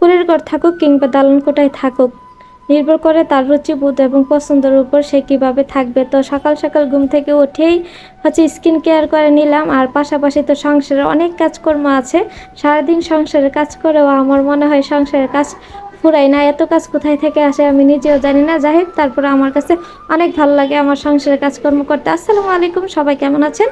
কুড়ির ঘর থাকুক কিংবা দালান কোটায় থাকুক, নির্ভর করে তার রুচিবোধ এবং পছন্দের উপর সে কীভাবে থাকবে। তো সকাল সকাল ঘুম থেকে উঠেই হচ্ছে স্কিন কেয়ার করে নিলাম। আর পাশাপাশি তো সংসারে অনেক কাজকর্ম আছে। সারাদিন সংসারের কাজ করেও আমার মনে হয় সংসারের কাজ ফুরাই না। এত কাজ কোথায় থেকে আসে আমি নিজেও জানি না। যাই হোক, তারপরে আমার কাছে অনেক ভালো লাগে আমার সংসারের কাজকর্ম করতে। আসসালামু আলাইকুম, সবাই কেমন আছেন?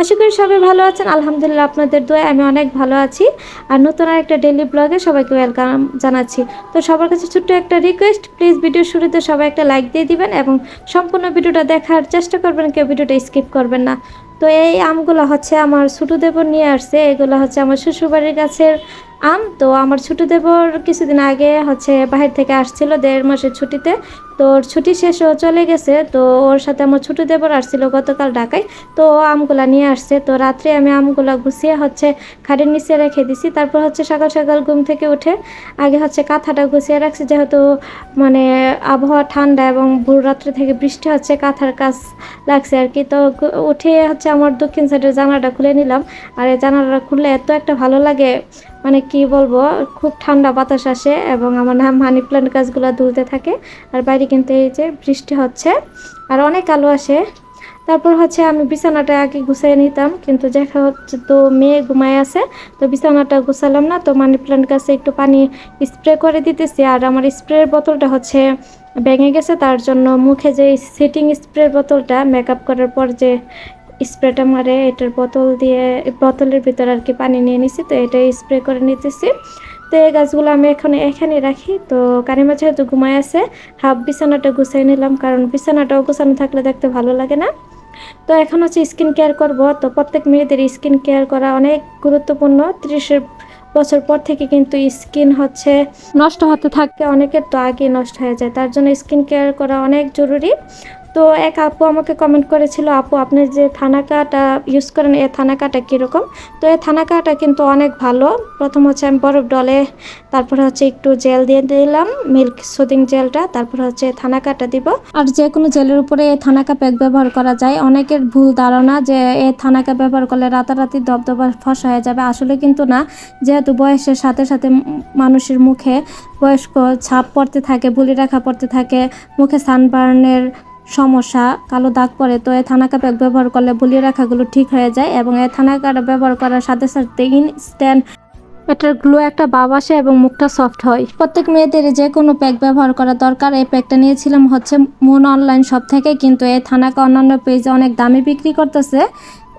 আশা করি সবাই ভালো আছেন। আলহামদুলিল্লাহ আপনাদের দোয়া আমি অনেক ভালো আছি। আর নতুন আর একটা ডেলি ব্লগে সবাইকে ওয়েলকাম জানাচ্ছি। তো সবার কাছে ছোট্ট একটা রিকোয়েস্ট প্লিজ ভিডিও শুরুতে সবাই একটা লাইক দিয়ে দিবেন এবং সম্পূর্ণ ভিডিওটা দেখার চেষ্টা করবেন, কেউ ভিডিওটা স্কিপ করবেন না। তো এই আমগুলো হচ্ছে আমার ছোটো নিয়ে আসছে, এগুলো হচ্ছে আমার শ্বশুরবাড়ির গাছের আম, তো আমার ছোটো দেবর কিছুদিন আগে হচ্ছে বাহির থেকে আসছিল দেড় মাসের ছুটিতে। তো ওর ছুটি শেষ ও চলে গেছে, তো ওর সাথে আমার ছোটো দেবর আসছিল গতকাল ঢাকায়। তো ও আমগুলা নিয়ে আসছে, তো রাত্রে আমি আমগুলা গুছিয়ে হচ্ছে খাটের নিচে রেখে দিছি। তারপর হচ্ছে সকাল সকাল ঘুম থেকে উঠে আগে হচ্ছে কাঁথাটা গুছিয়ে রাখছি, যেহেতু মানে আবহাওয়া ঠান্ডা এবং ভোর রাত্রে থেকে বৃষ্টি হচ্ছে, কাঁথার কাজ লাগছে আর কি। তো উঠে হচ্ছে আমার দক্ষিণ সাইডের জানালাটা খুলে নিলাম। আর এই জানালাটা খুললে এত একটা ভালো লাগে মানে কি বলব, খুব ঠান্ডা বাতাস আসে এবং আমার নাম মানি প্ল্যান্ট গাছগুলো দুলতে থাকে। আর বাইরে কিন্তু এই যে বৃষ্টি হচ্ছে, আর অনেক আলো আসে। তারপর হচ্ছে আমি বিছানাটা আগে গুছিয়ে নিতাম, কিন্তু দেখা হচ্ছে তো মেয়ে ঘুমায় আছে, তো বিছানাটা গুছালাম না, তো মানি প্ল্যান্ট গাছে একটু পানি স্প্রে করে দিতেছি। আর আমার স্প্রের বোতলটা হচ্ছে ভেঙে গেছে, তার জন্য মুখে যে সিটিং স্প্রের বোতলটা মেকআপ করার পর যে স্প্রেটা মারে, এটার বোতল দিয়ে, বোতলের ভিতর আর কি পানি নিয়ে নিছি, তো এটা স্প্রে করে নিতেছি। তো এই গাছগুলো আমি এখন এখানে রাখি। তো কারিমা যেহেতু ঘুমায় আছে, হাফ বিছানাটা গুছিয়ে নিলাম, কারণ বিছানাটাও গুছানো থাকলে দেখতে ভালো লাগে না। তো এখন হচ্ছে স্কিন কেয়ার করব। তো প্রত্যেক মেয়েদের স্কিন কেয়ার করা অনেক গুরুত্বপূর্ণ। ত্রিশের বছর পর থেকে কিন্তু স্কিন হচ্ছে নষ্ট হতে থাকে, অনেকের তো আগে নষ্ট হয়ে যায়। তার জন্য স্কিন কেয়ার করা অনেক জরুরি। তো এক আপু আমাকে কমেন্ট করেছিল, আপু আপনি যে থানাকাটা ইউজ করেন এই থানাকাটা কীরকম? তো এই থানাকাটা কিন্তু অনেক ভালো। প্রথম হচ্ছে আমি বরফ ডলে, তারপরে হচ্ছে একটু জেল দিয়ে দিলাম মিল্ক সুদিং জেলটা তারপরে হচ্ছে থানাকাটা দিব। আর যে কোনো জেলের উপরে এই থানাকা প্যাক ব্যবহার করা যায়। অনেকের ভুল ধারণা যে এই থানাকা ব্যবহার করলে রাতারাতি দবদবা ফস হয়ে যাবে। আসলে কিন্তু না, যেহেতু বয়সের সাথে সাথে মানুষের মুখে বয়স্ক ছাপ পড়তে থাকে, বুলি রেখা পড়তে থাকে, মুখে সানবার্নের সমস্যা। কালো দাগ পড়ে তো এই থানাকা প্যাক ব্যবহার করলে বুলি রেখাগুলো ঠিক হয়ে যায় এবং এই থানাকাটা ব্যবহার করার সাথে সাথে ইনস্ট্যান্ট এটার গ্লো একটা ভাব আসে এবং মুখটা সফট হয়। প্রত্যেক মেয়েদের যে কোনো প্যাক ব্যবহার করা দরকার। এই প্যাকটা নিয়েছিলাম হচ্ছে মুন অনলাইন শপ থেকে, কিন্তু এই থানাকা অন্যান্য পেজে অনেক দামে বিক্রি করতেছে।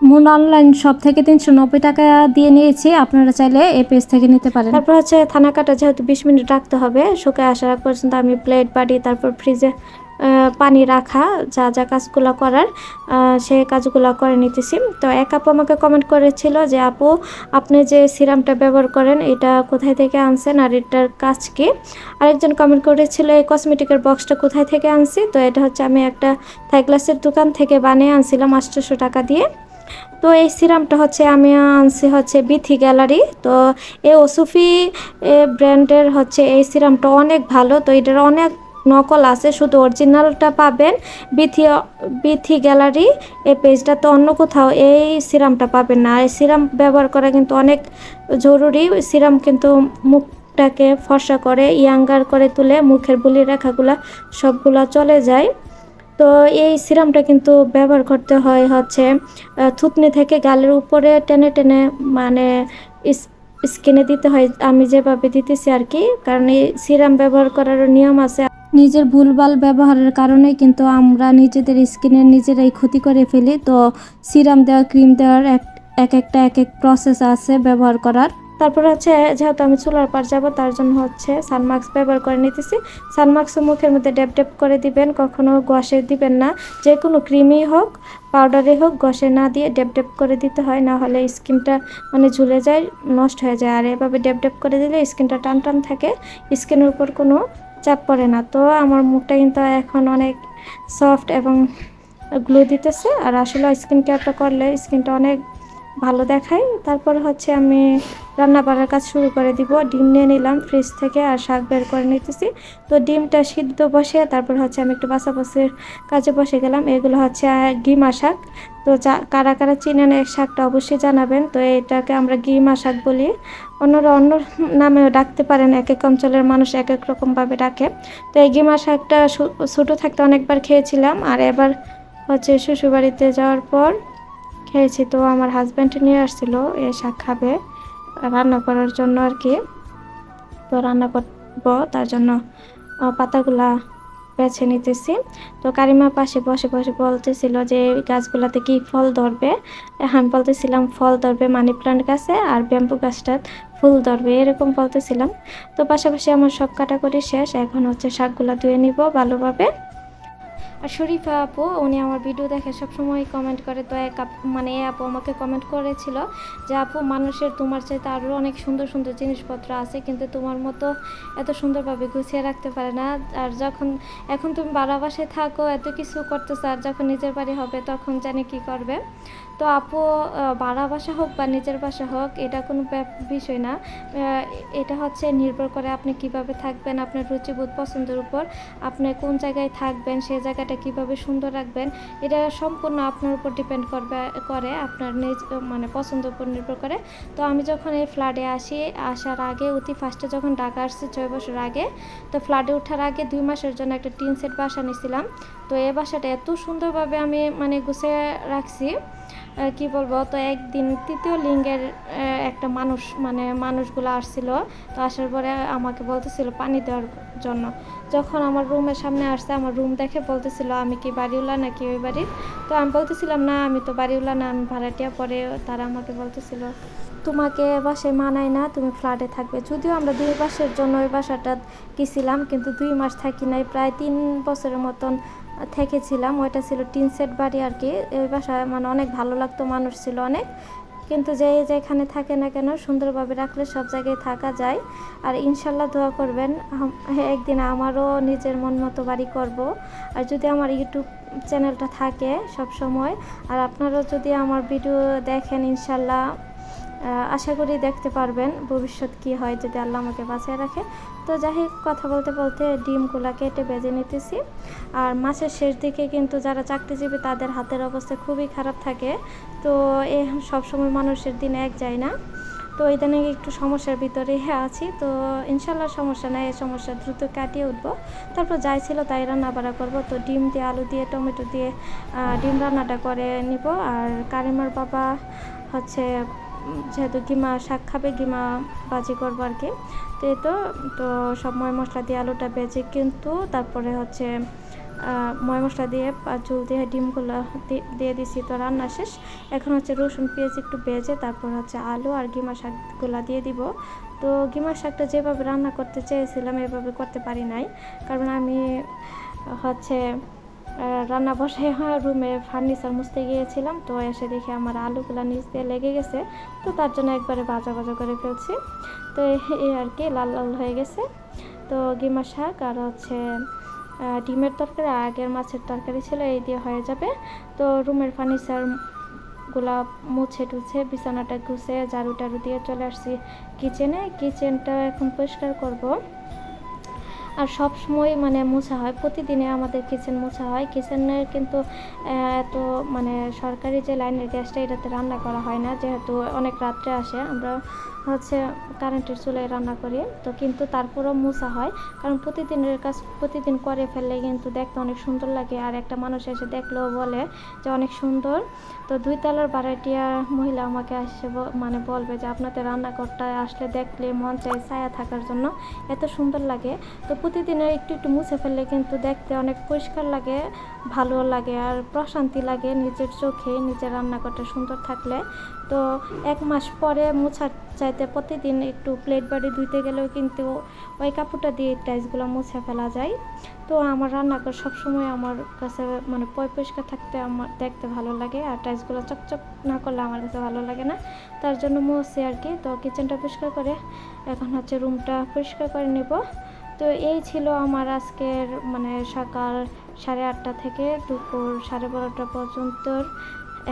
মুন অনলাইন শপ থেকে তিনশো নব্বই টাকা দিয়ে নিয়েছি। আপনারা চাইলে এই পেজ থেকে নিতে পারেন। তারপর হচ্ছে থানাকাটা যেহেতু বিশ মিনিট রাখতে হবে, শুকায় আসার পর্যন্ত আমি প্লেট বাড়ি তারপর ফ্রিজে পানি রাখা, যা যা কাজগুলো করার সে কাজগুলো করে নিতেছি। তো এক আপু আমাকে কমেন্ট করেছিল যে, আপু, আপনি যে সিরামটা ব্যবহার করেন, এটা কোথায় থেকে আনছেন আর এটার কাজ কি? আরেকজন কমেন্ট করেছিল, এই কসমেটিকের বক্সটা কোথায় থেকে আনছি? তো এটা হচ্ছে আমি একটা থাইগ্লাসের দোকান থেকে বানিয়ে আনছিলাম আটশোশো টাকা দিয়ে। তো এই সিরামটা হচ্ছে আমি আনছি হচ্ছে বিথি গ্যালারি। তো এই ওসুফি ব্র্যান্ডের হচ্ছে এই সিরামটা অনেক ভালো। তো এটার অনেক নকল আছে, শুধু অরিজিনালটা পাবেন। বিথি বিথি গ্যালারি এই পেজটা তো অন্য কোথাও এই সিরামটা পাবেন না। এই সিরাম ব্যবহার করা কিন্তু অনেক জরুরি। সিরাম কিন্তু মুখটাকে ফর্সা করে ইয়াঙ্গার করে তুলে মুখের বুলি রেখাগুলা সবগুলা চলে যায়। তো এই সিরামটা কিন্তু ব্যবহার করতে হয় হচ্ছে থুতনি থেকে গালের উপরে টেনে টেনে মানে স্কিনে দিতে হয়। আমি যেভাবে দিতেছি আর কি, কারণ এই সিরাম ব্যবহার করার নিয়ম আছে। নিজের ভুলভাল ব্যবহারের কারণে কিন্তু আমরা নিজেদের স্কিনের নিজেরাই ক্ষতি করে ফেলি। তো সিরাম দেওয়া, ক্রিম দেওয়ার এক এক একটা, এক এক প্রসেস আছে ব্যবহার করার। তারপর হচ্ছে, যেহেতু আমি চুলার পার যাব, তার জন্য হচ্ছে সানমাস্ক ব্যবহার করে নিতেছি। সানমাস্ক মুখের মধ্যে ডেপ ডেপ করে দিবেন, কখনো গসে দিবেন না। যে কোনো ক্রিমই হোক পাউডারে হোক গসে না দিয়ে ডেপ ডেপ করে দিতে হয়, না হলে স্কিনটা মানে ঝুলে যায়, নষ্ট হয়ে যায়। আর এভাবে ডেপ ডেপ করে দিলে স্কিনটা টান টান থাকে। স্কিনের উপর কোনো চাপ পড়ে না। তো আমার মুখটা কিন্তু এখন অনেক সফট এবং গ্লো দিতেছে। আর আসলে স্কিন কেয়ারটা করলে স্কিনটা অনেক ভালো দেখায়। তারপর হচ্ছে আমি রান্না বাড়ার কাজ শুরু করে দিব। ডিম নিয়ে নিলাম ফ্রিজ থেকে আর শাক বের করে নিতেছি। তো ডিমটা সিদ্ধ বসে, তারপর হচ্ছে আমি একটু বাসাবাসির কাজে বসে গেলাম। এগুলো হচ্ছে গিমা শাক। তো যা, কারা কারা চিনেন এই শাকটা অবশ্যই জানাবেন। তো এটাকে আমরা গিমা শাক বলি। অন্যরা অন্য নামেও ডাকতে পারেন, এক এক অঞ্চলের মানুষ এক এক রকমভাবে ডাকে। তো এই গিমা শাকটা ছোটো থাকতে অনেকবার খেয়েছিলাম। আর এবার হচ্ছে শ্বশুরবাড়িতে যাওয়ার পর খেয়েছি তো আমার হাজব্যান্ড নিয়ে আসছিল এই শাক খাবে, রান্না করার জন্য আর কি। তো রান্না করব, তার জন্য পাতাগুলা বেছে নিতেছি। তো কারিমা পাশে বসে বসে বলতেছিল যে গাছগুলাতে কি ফল ধরবে? আমি বলতেছিলাম, ফল ধরবে মানি প্লান্ট গাছে আর ব্যাম্বু গাছটা ফুল ধরবে, এরকম বলতেছিলাম। তো পাশাপাশি আমার সব কাটাকুটি শেষ, এখন হচ্ছে শাকগুলা ধুয়ে নিব ভালোভাবে। আর শরীফা আপু, উনি আমার ভিডিও দেখে সবসময় কমেন্ট করে তো এক মানে এ আপু আমাকে কমেন্ট করেছিল যে, আপু, মানুষের তোমার চাইতে আরও অনেক সুন্দর সুন্দর জিনিসপত্র আছে, কিন্তু তোমার মতো এত সুন্দরভাবে গুছিয়ে রাখতে পারে না। আর যখন, এখন তুমি বারাবাসে থাকো, এত কিছু করতেছো, আর যখন নিজের বাড়ি হবে, তখন জানি কি করবে? তো আপু ভাড়া বাসা হোক বা নিজের বাসা হোক, এটা কোনো বিষয় না। এটা হচ্ছে নির্ভর করে আপনি কীভাবে থাকবেন, আপনার রুচিবোধ পছন্দের উপর, আপনি কোন জায়গায় থাকবেন সেই জায়গাটা কীভাবে সুন্দর রাখবেন, এটা সম্পূর্ণ আপনার উপর ডিপেন্ড করবে, করে, আপনার নিজ মানে পছন্দের উপর নির্ভর করে। তো আমি যখন এই ফ্ল্যাটে আসি, আসার আগে, অতি ফার্স্টে যখন ঢাকা আসছি, ছয় বছর আগে, তো ফ্ল্যাটে ওঠার আগে দুই মাসের জন্য একটা টিন সেট বাসা নিয়েছিলাম তো এই বাসাটা এত সুন্দরভাবে আমি মানে গুছিয়ে রাখছি। কি বলব, তো একদিন তৃতীয় লিঙ্গের একটা মানুষ মানে মানুষগুলো আসছিল। তো আসার পরে আমাকে বলতেছিল পানি দেওয়ার জন্য। যখন আমার রুমের সামনে আসছে, আমার রুম দেখে বলতেছিল, আমি কি বাড়িওলা নাকি ওই বাড়ির? তো আমি বলতেছিলাম, না, আমি তো বাড়িওলা না, আমি ভাড়াটিয়া পরে। তারা আমাকে বলতেছিল তোমাকে বাসায় মানায় না, তুমি ফ্ল্যাটে থাকবে। যদিও আমরা দুই মাসের জন্য ওই বাসাটা গেছিলাম, কিন্তু দুই মাস থাকি নাই, প্রায় তিন বছরের মতন থেকেছিলাম। ওইটা ছিল টিন সেট বাড়ি আর কি। ওই বাসায় মানে অনেক ভালো লাগতো, মানুষ ছিল অনেক। কিন্তু যে যেখানে থাকে না কেন, সুন্দরভাবে রাখলে সব জায়গায় থাকা যায়। আর ইনশাল্লাহ দোয়া করবেন একদিন আমারও নিজের মন মতো বাড়ি করব। আর যদি আমার ইউটিউব চ্যানেলটা থাকে সব সময় আর আপনারাও যদি আমার ভিডিও দেখেন, ইনশাল্লাহ আশা করি দেখতে পারবেন ভবিষ্যৎ কি হয় যদি আল্লাহ আমাকে বাঁচিয়ে রাখে। তো যাই হোক, কথা বলতে বলতে ডিমগুলা কেটে বেজে নিতেছি। আর মাসের শেষ দিকে কিন্তু যারা চাকরিজীবী, তাদের হাতের অবস্থা খুবই খারাপ থাকে। তো এ সবসময় মানুষের দিন এক যায় না। তো ইদানিং একটু সমস্যার ভিতরে আছি। তো ইনশাল্লাহ সমস্যা নাই এই সমস্যা দ্রুত কাটিয়ে উঠবো। তারপর যাই ছিল তাই রান্না বাড়া করব। তো ডিম দিয়ে আলু দিয়ে, টমেটো দিয়ে ডিম রান্নাটা করে নিব। আর কারিমার বাবা হচ্ছে যেহেতু গিমা শাক খাবে গিমা বাজি করব আর কি। তো এই তো তো সব ময় মশলা দিয়ে আলুটা বেজে কিন্তু তারপরে হচ্ছে ময় মশলা দিয়ে ঝোল দিয়ে ডিমগুলো দিয়ে দিছি তো রান্না শেষ। এখন হচ্ছে রসুন, পেঁয়াজ একটু বেজে তারপর হচ্ছে আলু আর গিমা শাকগুলো দিয়ে দিব। তো গিমা শাকটা যেভাবে রান্না করতে চেয়েছিলাম এভাবে করতে পারি নাই। কারণ আমি হচ্ছে রান্না বসে রুমে ফার্নিচার মুছতে গিয়েছিলাম, তো এসে দেখি আমার আলুগুলো নিচ দিয়ে লেগে গেছে, তো তার জন্য একবারে ভাজা ভাজা করে ফেলছি। তো এই- আর কি, লাল লাল হয়ে গেছে। তো গিমা শাক আর হচ্ছে ডিমের তরকারি আগের মাছের তরকারি ছিল, এই দিয়ে হয়ে যাবে। তো রুমের ফার্নিচারগুলা মুছে টুছে, বিছানাটা গুছে, ঝাড়ু টাড়ু দিয়ে চলে আসছি কিচেনে কিচেনটা এখন পরিষ্কার করব। আর সব সময় মানে মোছা হয়। প্রতিদিনে আমাদের কিচেন মোছা হয়। কিচেনের কিন্তু এত মানে সরকারি যে লাইনের গ্যাসটা এটাতে রান্না করা হয় না। যেহেতু অনেক রাত্রে আসে, আমরা হচ্ছে কারেন্টের চুলায় রান্না করি। তো কিন্তু তারপরেও মোছা হয়। কারণ প্রতিদিনের কাজ প্রতিদিন করে ফেললে কিন্তু দেখতে অনেক সুন্দর লাগে। আর একটা মানুষ এসে দেখলেও বলে যে অনেক সুন্দর। তো দুই তলার ভাড়াটিয়া মহিলা আমাকে ব- মানে বলবে যে আপনাদের রান্নাঘরটা আসলে দেখলে মন চায় ছায়া থাকার জন্য। এত সুন্দর লাগে। তো প্রতিদিনের একটু একটু মুছে ফেললে কিন্তু দেখতে অনেক পরিষ্কার লাগে, ভালো লাগে আর প্রশান্তি লাগে নিজের চোখে, নিজের রান্নাঘরটা সুন্দর থাকলে। তো এক মাস পরে মোছার চাইতে প্রতিদিন একটু প্লেট বাড়ি ধুইতে গেলেও কিন্তু ওই কাপড়টা দিয়ে টাইসগুলো মুছে ফেলা যায়। তো আমার রান্নাঘর সবসময় আমার কাছে মানে পয় পরিষ্কার থাকতে আমার দেখতে ভালো লাগে আর টাইসগুলো চকচক না করলে আমার কাছে ভালো লাগে না। তার জন্য মুছে আর কি। তো কিচেনটা পরিষ্কার করে এখন হচ্ছে রুমটা পরিষ্কার করে নেব। তো এই ছিল আমার আজকের মানে সকাল সাড়ে আটটা থেকে দুপুর সাড়ে বারোটা পর্যন্ত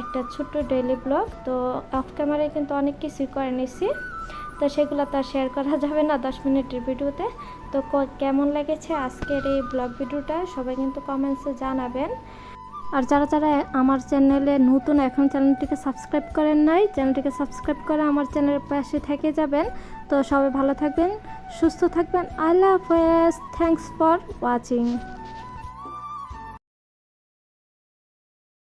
একটা ছোট্ট ডেইলি ব্লগ তো অফ ক্যামেরায় কিন্তু অনেক কিছুই করে নিছি। তো সেগুলো তো শেয়ার করা যাবে না দশ মিনিটের ভিডিওতে। তো কেমন লেগেছে আজকের এই ব্লগ ভিডিওটা? সবাই কিন্তু কমেন্টসে জানাবেন। আর যারা যারা আমার চ্যানেলে নতুন, এখন চ্যানেলটিকে সাবস্ক্রাইব করেন নাই চ্যানেলটিকে সাবস্ক্রাইব করে আমার চ্যানেলের পাশে থেকে যাবেন। তো সবাই ভালো থাকবেন, সুস্থ থাকবেন। আল্লাহ হাফেজ। Thanks for watching